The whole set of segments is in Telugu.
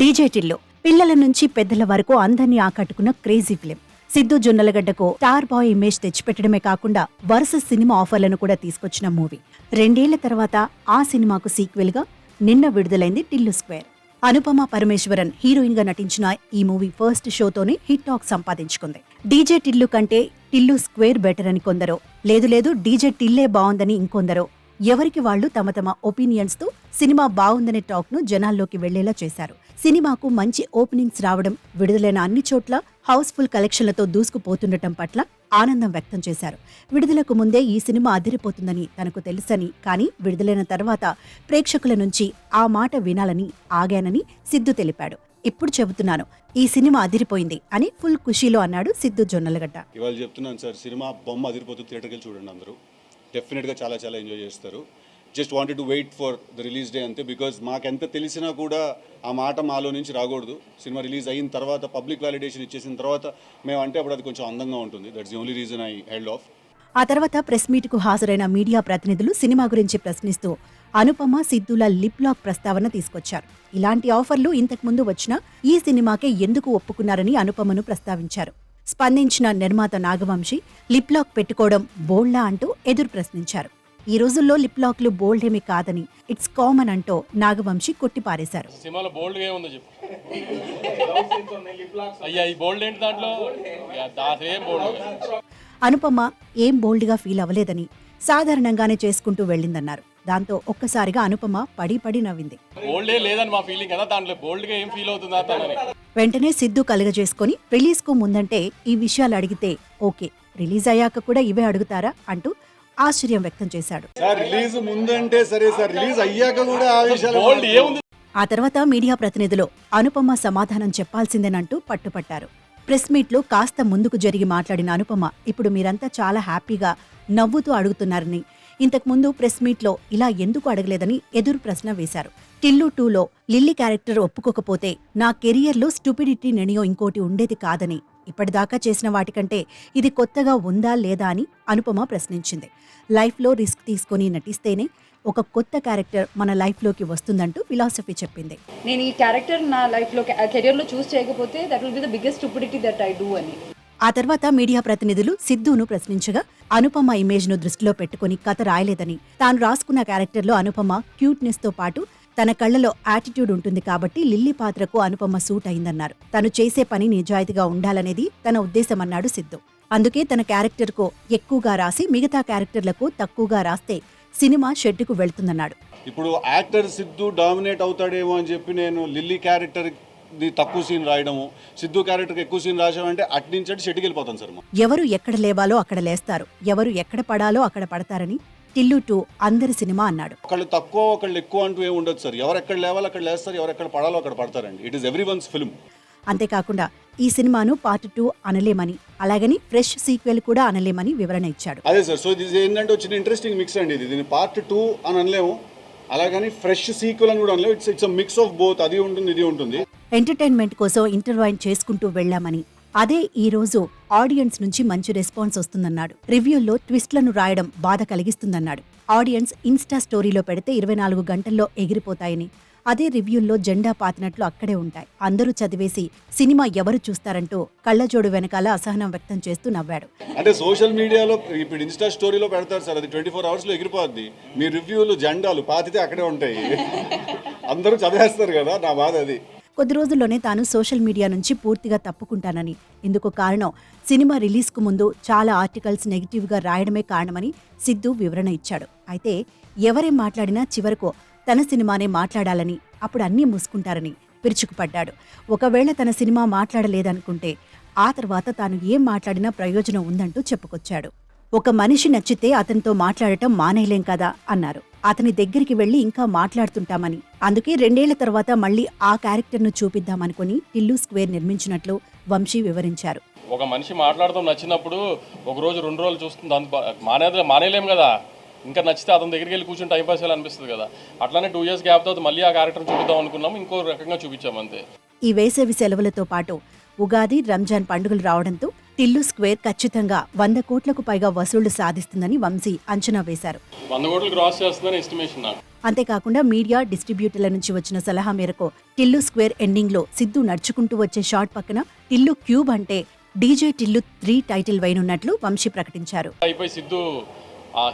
డీజే టిల్లు. పిల్లల నుంచి పెద్దల వరకు అందరినీ ఆకట్టుకున్న క్రేజీ ఫిలిం. సిద్ధు జొన్నలగడ్డకు స్టార్ బాయ్ ఇమేజ్ తెచ్చిపెట్టడమే కాకుండా వరుస సినిమా ఆఫర్లను కూడా తీసుకొచ్చిన మూవీ. రెండేళ్ళ తర్వాత ఆ సినిమాకు సీక్వెల్గా నిన్న విడుదలైంది టిల్లు స్క్వేర్. అనుపమ పరమేశ్వరన్ హీరోయిన్గా నటించిన ఈ మూవీ ఫస్ట్ షోతోనే హిట్ టాక్ సంపాదించుకుంది. డీజే టిల్లు కంటే టిల్లు స్క్వేర్ బెటర్ అని కొందరో లేదు లేదు డీజే టిల్లే బాగుందని ఇంకొందరో ఎవరికి వాళ్ళు తమ తమ ఒపీనియన్స్తో సినిమా బాగుందనే టాక్ను జనాల్లోకి వెళ్ళేలా చేశారు. సినిమాకు మంచి ఓపెనింగ్స్ రావడం విడుదలైన అన్ని చోట్ల హౌస్ఫుల్ కలెక్షన్లతో దూసుకుపోతుండటం పట్ల ఆనందం వ్యక్తం చేశారు. విడుదలకు ముందే ఈ సినిమా అదిరిపోతుందని తనకు తెలుసని కానీ విడుదలైన తర్వాత ప్రేక్షకుల నుంచి ఆ మాట వినాలని ఆగానని సిద్ధు తెలిపాడు. ఇప్పుడు చెబుతున్నాను ఈ సినిమా అదిరిపోయింది అని ఫుల్ ఖుషీలో అన్నాడు సిద్ధు జొన్నలగడ్డ. ఇవాళ చెప్తున్నాను సార్ సినిమా బొమ్మ అదిరిపోతుంది థియేటర్కి చూడండి అందరూ. డెఫినెట్గా చాలా చాలా ఎంజాయ్ చేస్తారు. Just wanted to wait for the release day అంతే బికాజ్ మాకెంత తెలిసినా కూడా ఆ మాట మాలో నుంచి రాకూడదు. సినిమా రిలీజ్ అయిన తర్వాత పబ్లిక్ వ్యాలిడేషన్ ఇచ్చేసిన తర్వాత మేము అంటే అప్పుడు అది కొంచెం అందంగా ఉంటుంది. That's the only reason I held off ఆ తర్వాత ప్రెస్ మీట్కు హాజరైన మీడియా ప్రతినిధులు సినిమా గురించి ప్రశ్నిస్తూ అనుపమ సిద్ధుల లిప్ లాక్ ప్రస్తావన తీసుకొచ్చారు. ఇలాంటి ఆఫర్లు ఇంతకు ముందు వచ్చినా ఈ సినిమాకే ఎందుకు ఒప్పుకున్నారని అనుపమను ప్రస్తావించారు. స్పందించిన నిర్మాత నాగవంశి లిప్ లాక్ పెట్టుకోవడం బోల్డా అంటూ ఎదురు ప్రశ్నించారు. ఈ రోజుల్లో లిప్ లాక్లు బోల్డ్ ఏమీ కాదని ఇట్స్ కామన్ అంటూ నాగవంశి కొట్టిపారేశారు. సినిమాలో బోల్డ్గా ఏముందో చెప్పు. అయ్యా ఈ బోల్డ్ ఏంటి దాంట్లో? యా, దాంట్లో ఏం బోల్డ్. అనుపమ ఏం బోల్డ్గా ఫీల్ అవ్వలేదని సాధారణంగానే చేసుకుంటూ వెళ్ళిందన్నారు. దాంతో ఒక్కసారిగా అనుపమ పడి పడి నవ్వింది. బోల్డ్ లేదని మా ఫీలింగ్ కదా దాంట్లో బోల్డ్గా ఏం ఫీల్ అవుతుందా వెంటనే సిద్ధు కలుగజేసుకొని రిలీజ్కు ముందంటే ఈ విషయాలు అడిగితే ఓకే రిలీజ్ అయ్యాక కూడా ఇవే అడుగుతారా అంటూ ఆశ్చర్యం వ్యక్తం చేశాడు. సార్ రిలీజ్ ముందంటే సరే సార్ రిలీజ్ అయ్యాక కూడా ఆ తర్వాత మీడియా ప్రతినిధులు అనుపమ సమాధానం చెప్పాల్సిందేనంటూ పట్టుపట్టారు. ప్రెస్ మీట్లో కాస్త ముందుకు జరిగి మాట్లాడిన అనుపమ ఇప్పుడు మీరంతా చాలా హ్యాపీగా నవ్వుతూ అడుగుతున్నారని ఇంతకుముందు ప్రెస్ మీట్లో ఇలా ఎందుకు అడగలేదని ఎదురు ప్రశ్న వేశారు. టిల్లు టూలో లిల్లీ క్యారెక్టర్ ఒప్పుకోకపోతే నా కెరియర్లో స్టూపిడిటీ నిర్ణయం ఇంకోటి ఉండేది కాదని ఇప్పటిదాకా చేసిన వాటికంటే ఇది కొత్తగా ఉందా లేదా అని అనుపమ ప్రశ్నించింది. లైఫ్లో రిస్క్ తీసుకొని నటిస్తేనే ఒక కొత్త క్యారెక్టర్ మన లైఫ్లోకి వస్తుందంటూ ఫిలాసఫీ చెప్పింది. నేను ఈ క్యారెక్టర్ నా లైఫ్లో కెరియర్లో చూస్ చేయకపోతే that will be the biggest stupidity that I do అని. ఆ తర్వాత మీడియా ప్రతినిధులు సిద్ధును ప్రశ్నించగా అనుపమ ఇమేజ్ను దృష్టిలో పెట్టుకుని కథ రాయలేదని తాను రాసుకున్న క్యారెక్టర్లో అనుపమ క్యూట్నెస్తో పాటు తన కళ్ళలో యాటిట్యూడ్ ఉంటుంది కాబట్టి లిల్లీ పాత్రకు అనుపమ సూట్ అయిందన్నారు. తను చేసే పని నిజాయితీగా ఉండాలనేది తన ఉద్దేశమన్నాడు సిద్ధు. అందుకే తన క్యారెక్టర్కు ఎక్కువగా రాసి మిగతా క్యారెక్టర్లకు తక్కువగా రాస్తే సినిమా షెడ్డుకు వెళ్తుందన్నాడు. ఇప్పుడు యాక్టర్ సిద్ధు డామినేట్ అవుతాడేమో అని చెప్పి నేను లిల్లీ క్యారెక్టర్ తక్కువ సీన్ రాయడము సిద్ధు క్యారెక్టర్కి ఎక్కువ సీన్ రాసామంటే అటు నుంచి అటు షెడ్కి వెళ్ళిపోతాను సార్ ఎవరు ఎక్కడ లేవాలో అక్కడ లేస్తారు. ఎవరు ఎక్కడ పడాలో అక్కడ పడతారని టిల్లు టూ అందరి సినిమా అన్నాడు. ఒకళ్ళు తక్కువ ఒకళ్ళు ఎక్కువ అంటూ ఏమి ఉండదు సార్. ఎవరు ఎక్కడ లేవాలో అక్కడ లేస్తారు ఎవరు ఎక్కడ పడాలో అక్కడ పడతారండి. It is everyone's film అంతేకాకుండా ఈ సినిమాను పార్ట్ టూ అనలేమని అలాగని ఫ్రెష్ సీక్వెల్ కూడా అనలేమని వివరణ ఇచ్చాడు. అదే సార్ సో ఇది ఏంటంటే వచ్చిన ఇంట్రెస్టింగ్ మిక్స్ అండి ఇది. దీని పార్ట్ టూ అని అనలేము. అలాగని ఫ్రెష్ సీక్వెల్ అని కూడా అనలేము. It's it's mix of both అది ఉంటుంది ఇది ఉంటుంది. ఎంటర్టైన్మెంట్ కోసం ఇంటర్వైన్ చేసుకుంటూ వెళ్ళామని. అదే ఈ రోజు ఆడియన్స్ నుంచి మంచి రెస్పాన్స్ వస్తుందన్నాడు. రివ్యూల్లో ట్విస్ట్లను రాయడం బాధ కలిగిస్తుందన్నాడు. ఆడియన్స్ ఇన్స్టా స్టోరీలో పెడితే ఇరవై నాలుగు గంటల్లో ఎగిరిపోతాయని. అదే రివ్యూల్లో జెండా పాతినట్లు అక్కడే ఉంటాయి. అందరూ చదివేసి సినిమా ఎవరు చూస్తారంటూ కళ్ళజోడు వెనకాల అసహనం వ్యక్తం చేస్తూ నవ్వాడు. అంటే సోషల్ మీడియాలో ఇప్పుడు ఇన్స్టా స్టోరీలో పెడతారు సార్ అది ట్వంటీ ఫోర్ అవర్స్లో ఎగిరిపోద్ది. మీ రివ్యూలు జెండాలు పాతితే అక్కడే ఉంటాయి. అందరూ చదివేస్తారు కదా నా బాధ అది. కొద్ది రోజుల్లోనే తాను సోషల్ మీడియా నుంచి పూర్తిగా తప్పుకుంటానని. ఇందుకు కారణం సినిమా రిలీజ్కు ముందు చాలా ఆర్టికల్స్ నెగిటివ్గా రాయడమే కారణమని సిద్ధు వివరణ ఇచ్చాడు. అయితే ఎవరేం మాట్లాడినా చివరకు తన సినిమానే మాట్లాడాలని అప్పుడు అన్నీ మూసుకుంటారని పిరుచుకుపడ్డాడు. ఒకవేళ తన సినిమా మాట్లాడలేదనుకుంటే ఆ తర్వాత తాను ఏం మాట్లాడినా ప్రయోజనం ఉందంటూ చెప్పుకొచ్చాడు. ఒక మనిషి నచ్చితే అతనితో మాట్లాడటం మానేయలేం కదా అన్నారు. అతని దగ్గరికి వెళ్ళి ఇంకా మాట్లాడుతుంటామని. అందుకే రెండేళ్ళ తర్వాత మళ్ళీ ఆ క్యారెక్టర్ను చూపిద్దామనుకుని టిల్లు స్క్వేర్ నిర్మించినట్లు వంశీ వివరించారు. ఒక మనిషి మాట్లాడతాం నచ్చినప్పుడు ఒక రోజు రెండు రోజులు చూస్తుంది. బా- మానేది మానేలేం కదా. ఇంకా నచ్చితే అతని దగ్గరికి వెళ్ళి కూర్చొని టైం పాస్ అనిపిస్తుంది కదా. అట్లానే టూ ఇయర్స్ గ్యాప్ తర్వాత మళ్ళీ ఆ క్యారెక్టర్ చూపిద్దాం అనుకున్నాం ఇంకో రకంగా చూపించాం అంతే. ఈ వేసవి సెలవులతో పాటు ఉగాది రంజాన్ పండుగలు రావడంతో టిల్లు స్క్వేర్ ఖచ్చితంగా వంద కోట్లకు పైగా వసూళ్ళు సాధిస్తుందని వంశీ అంచనా వేశారు. వంద కోట్లు క్రాస్ చేస్తుందని ఎస్టిమేషన్ నాకు. అంతేకాకుండా మీడియా డిస్ట్రిబ్యూటర్ల నుంచి వచ్చిన సలహా మేరకు టిల్లు స్క్వేర్ ఎండింగ్లో సిద్ధు నడుచుకుంటూ వచ్చే షాట్ పక్కన టిల్లు క్యూబ్ అంటే డీజే టిల్లు త్రీ టైటిల్ వైనున్నట్లు వంశీ ప్రకటించారు. సిద్ధు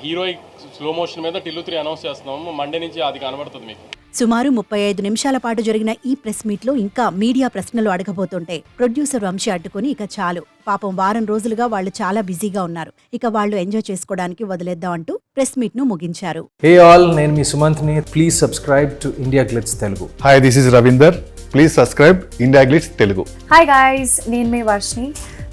హీరోయిక్ స్లో మోషన్ మీద టిల్లు త్రీ అనౌన్స్ చేస్తున్నాము. మండే నుంచి అది కనబడుతుంది మీకు. సుమారు ముప్పై ఐదు నిమిషాల పాటు జరిగిన ఈ ప్రెస్ మీట్లో ఇంకా మీడియా ప్రశ్నలు అడగబోతుంటే ప్రొడ్యూసర్ వంశీ అడ్డుకొని ఇక చాలు. పాపం వారం రోజులుగా వాళ్ళు చాలా బిజీగా ఉన్నారు. ఇక వాళ్ళు ఎంజాయ్ చేసుకోవడానికి వదిలేద్దాం అంటూ ప్రెస్ మీట్ను ముగించారు. హే ఆల్ నేను మీ సుమంత్ని. Please subscribe to India Glitz Telugu hi this is Ravinder please subscribe India Glitz Telugu hi guys నేను మీ Varshini